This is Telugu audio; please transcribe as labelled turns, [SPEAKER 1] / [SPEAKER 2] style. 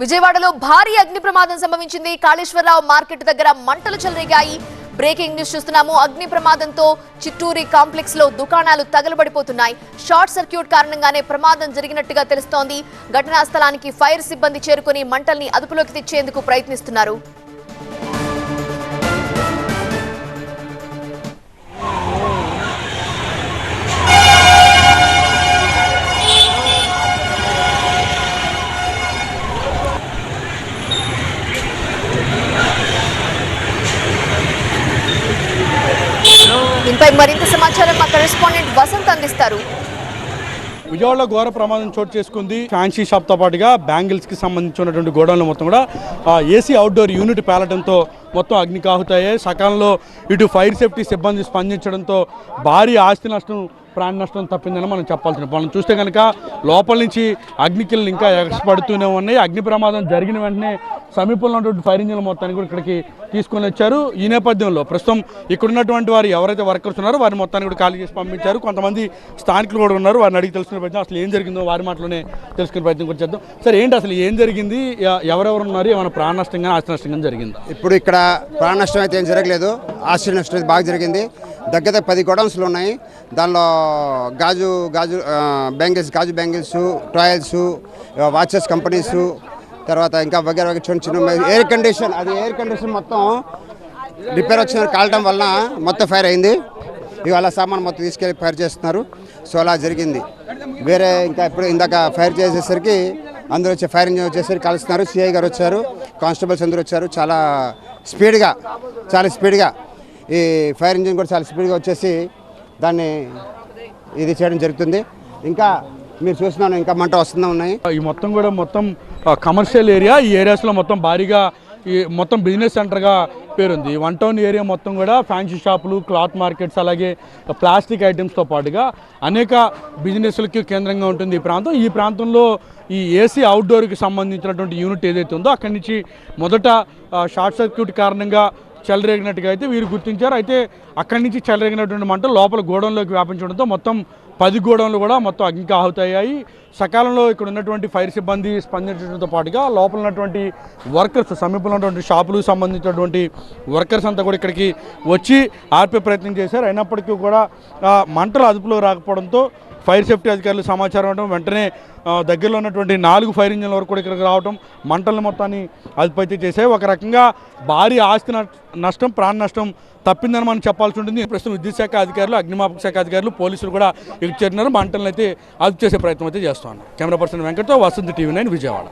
[SPEAKER 1] విజయవాడలో భారీ అగ్ని ప్రమాదం సంభవించింది. కాళేశ్వరరావు మార్కెట్ దగ్గర మంటలు చెలరేగాయి. బ్రేకింగ్ న్యూస్ చూస్తున్నాము. అగ్ని ప్రమాదంతో చిట్టూరి కాంప్లెక్స్లో దుకాణాలు తగలబడిపోతున్నాయి. షార్ట్ సర్క్యూట్ కారణంగానే ప్రమాదం జరిగినట్టుగా తెలుస్తోంది. ఘటనా స్థలానికి ఫైర్ సిబ్బంది చేరుకుని మంటల్ని అదుపులోకి తెచ్చేందుకు ప్రయత్నిస్తున్నారు. దీనిపై మరింత సమాచారం మా కరెస్పాండెంట్ వసంత్ అందిస్తారు.
[SPEAKER 2] విజయవాడలో ఘోర ప్రమాదం చోటు చేసుకుంది. ఫ్యాన్సీ షాప్తో పాటుగా బ్యాంగిల్స్కి సంబంధించినటువంటి గోడౌన్లు మొత్తం కూడా ఏసీ అవుట్డోర్ యూనిట్ పేలటంతో మొత్తం అగ్ని ఆహుతాయి సకాలంలో ఇటు ఫైర్ సేఫ్టీ సిబ్బంది స్పందించడంతో భారీ ఆస్తి నష్టం ప్రాణ నష్టం తప్పిందని మనం చెప్పాల్సిన మనం చూస్తే కనుక లోపల నుంచి అగ్నికిలు ఇంకా ఎగసిపడుతూనే ఉన్నాయి. అగ్ని ప్రమాదం జరిగిన వెంటనే సమీపంలో ఉన్నటువంటి ఫైర్ ఇంజిన్ల మొత్తాన్ని కూడా ఇక్కడికి తీసుకొని వచ్చారు. ఈ నేపథ్యంలో ప్రస్తుతం ఇక్కడున్నటువంటి వారు ఎవరైతే వర్కర్స్ ఉన్నారో వారి మొత్తాన్ని కూడా ఖాళీ చేసి పంపించారు. కొంతమంది స్థానికులు కూడా ఉన్నారు. వారిని అడిగి తెలుసుకునే ప్రయత్నం అసలు ఏం జరిగిందో వారి మాటలోనే తెలుసుకునే ప్రయత్నం కూడా చేద్దాం. సరే ఏంటి అసలు ఏం జరిగింది? ఎవరెవరు ఉన్నారు? ఏమైనా ప్రాణ నష్టం కానీ ఆస్తి నష్టం కానీ జరిగింది?
[SPEAKER 3] ఇప్పుడు ఇక్కడ ప్రాణ నష్టం అయితే ఏం జరగలేదు. ఆస్తి నష్టం అయితే బాగా జరిగింది. దగ్గర పది గొడౌన్స్లు ఉన్నాయి. దానిలో గాజు గాజు బ్యాంగిల్స్ గాజు బ్యాంగిల్స్ టాయిల్స్ వాచెస్ కంపెనీస్ తర్వాత ఇంకా వగేర చిన్న చిన్న ఎయిర్ కండిషన్ అది ఎయిర్ కండిషన్ మొత్తం రిపేర్ వచ్చిన కాలటం వలన మొత్తం ఫైర్ అయింది. ఇవాళ సామాన్ మొత్తం తీసుకెళ్ళి ఫైర్ చేస్తున్నారు. సో అలా జరిగింది. వేరే ఇంకా ఇప్పుడు ఇందాక ఫైర్ చేసేసరికి అందరూ వచ్చి ఫైర్ ఇంజిన్ వచ్చేసరికి కలుస్తున్నారు. సిఐ గారు వచ్చారు. కానిస్టేబుల్స్ అందరూ వచ్చారు. చాలా స్పీడ్గా చాలా స్పీడ్గా ఈ ఫైర్ ఇంజిన్ కూడా చాలా స్పీడ్గా వచ్చేసి దాన్ని ఇది చేయడం జరుగుతుంది. ఇంకా మీరు చూస్తున్నాను ఇంకా మంట వస్తూనే ఉన్నాయి?
[SPEAKER 2] ఈ మొత్తం కూడా మొత్తం కమర్షియల్ ఏరియా ఈ ఏరియాస్లో మొత్తం భారీగా ఈ మొత్తం బిజినెస్ సెంటర్గా పేరుంది. వన్ టౌన్ ఏరియా మొత్తం కూడా ఫ్యాన్సీ షాపులు క్లాత్ మార్కెట్స్ అలాగే ప్లాస్టిక్ ఐటమ్స్తో పాటుగా అనేక బిజినెస్లకి కేంద్రంగా ఉంటుంది ఈ ప్రాంతం. ఈ ప్రాంతంలో ఈ ఏసీ అవుట్డోర్కి సంబంధించినటువంటి యూనిట్ ఏదైతే ఉందో అక్కడి నుంచి మొదట షార్ట్ సర్క్యూట్ కారణంగా చెలరేగినట్టుగా అయితే వీరు గుర్తించారు. అయితే అక్కడి నుంచి చెలరేగినటువంటి మంట లోపల గోడౌన్లోకి వ్యాపించడంతో మొత్తం పది గోడౌన్లు కూడా మొత్తం అగ్నికి ఆహుతయ్యాయి. సకాలంలో ఇక్కడ ఉన్నటువంటి ఫైర్ సిబ్బంది స్పందించడంతో పాటుగా లోపల ఉన్నటువంటి వర్కర్స్ సమీపంలో ఉన్నటువంటి షాపులకు సంబంధించినటువంటి వర్కర్స్ అంతా కూడా ఇక్కడికి వచ్చి ఆర్పే ప్రయత్నం చేశారు. అయినప్పటికీ కూడా మంటలు అదుపులో రాకపోవడంతో ఫైర్ సేఫ్టీ అధికారులు సమాచారం ఇవ్వడం వెంటనే దగ్గరలో ఉన్నటువంటి నాలుగు ఫైర్ ఇంజిన్ల వరకు కూడా ఇక్కడికి రావడం మంటలను మొత్తాన్ని అదుపు అయితే ఒక రకంగా భారీ ఆస్తి నష్ట- నష్టం ప్రాణ నష్టం తప్పిందని మనం చెప్పాల్సి ఉంటుంది. ప్రస్తుతం విద్యుత్ శాఖ అధికారులు అగ్నిమాపక శాఖ అధికారులు పోలీసులు కూడా ఇక్కడ చేరినారు మంటలను అయితే అదుపు చేసే ప్రయత్నం అయితే చేస్తున్నాను కెమెరా పర్సన్ వెంకటతో వసంత్ టీవీ నైన్ విజయవాడ.